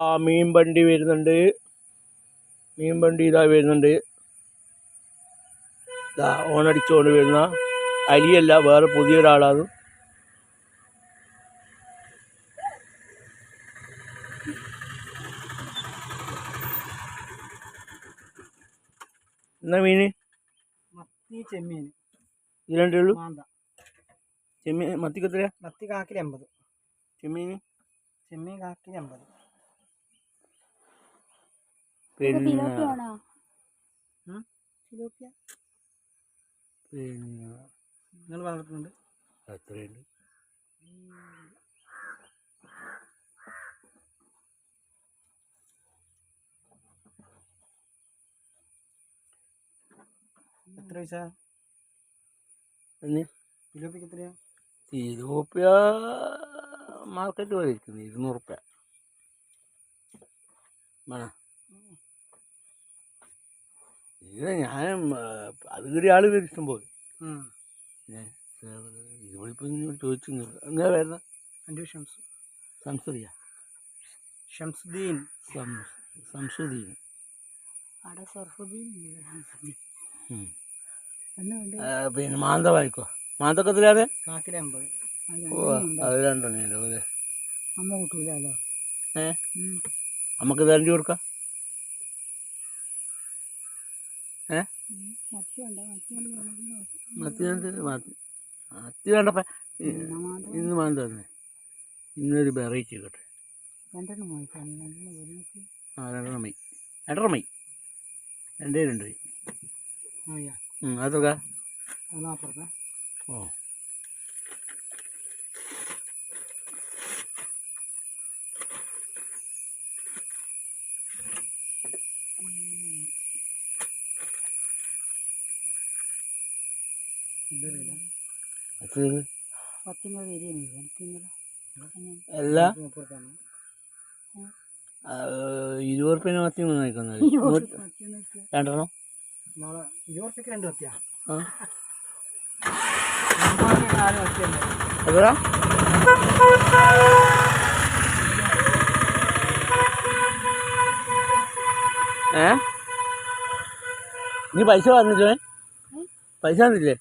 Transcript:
ആ മീൻ വണ്ടി വരുന്നുണ്ട്. മീൻ വണ്ടി ഇതാ വരുന്നുണ്ട്. ഇതാ ഓണടിച്ചുകൊണ്ട് വരുന്ന അരിയല്ല വേറെ പുതിയൊരാളാണ്. എന്നാ മീന് മത്തി ചെമ്മീൻ. ഇത് രണ്ടേ ഉള്ളൂ? ചെമ്മീൻ മത്തിക്കെത്രയാ മത്തി കാക്കിൽ എൺപത്. ചെമ്മീന്? ചെമ്മീൻ കാക്കിൽ എൺപത്. പിന്നെ നിങ്ങൾ വളർത്തുന്നുണ്ട് എത്രയുണ്ട് എത്ര പൈസ? എന്ന്? എത്രയാ? തിരുപ്പിയ മാർക്കറ്റ് പോലെ ഇരിക്കുന്നു ഇരുന്നൂറ് റുപ്യ. വേണം? ഇത് ഞാൻ അത് കയറി ആൾ വരും ഇഷ്ടം പോലെ ഉം. ഇവളിപ്പോൾ ഇങ്ങനെ ചോദിച്ചു എന്താ വരുന്ന എന്റെ ഷംസ്. സംസ്കൃതിയ ഷംസുദ്ദീൻ. അവിടെ സർഫുദ്ദീൻ പിന്നെ മാന്ത വായിക്കോ? മാന്തക്കത്തിലാതെ എൺപത് അത് ഓ അത് രണ്ടെണ്ണല്ലോ അമ്മ കൂട്ടൂലോ ഏ? നമുക്ക് തരണ്ടി കൊടുക്കാം. ഏ. മത്തി മത്തി വേണ്ടപ്പ ഇന്ന് മാന്ത തന്നെ ഇന്നൊരു വെറൈറ്റി കേട്ടെ. ആ രണ്ടെണ്ണം മൈ രണ്ടെണ്ണം മൈ രണ്ടേ രണ്ട് മൈ അതൊക്കെ? ഓ. ഇരുപത് മത്തി രണ്ടെണ്ണം? ഇരുപത് റുപ്യക്ക് രണ്ട് മത്തിയാ എത്ര ഏ? നീ പൈസ വന്നിട്ടേ പൈസ തന്നില്ലേ?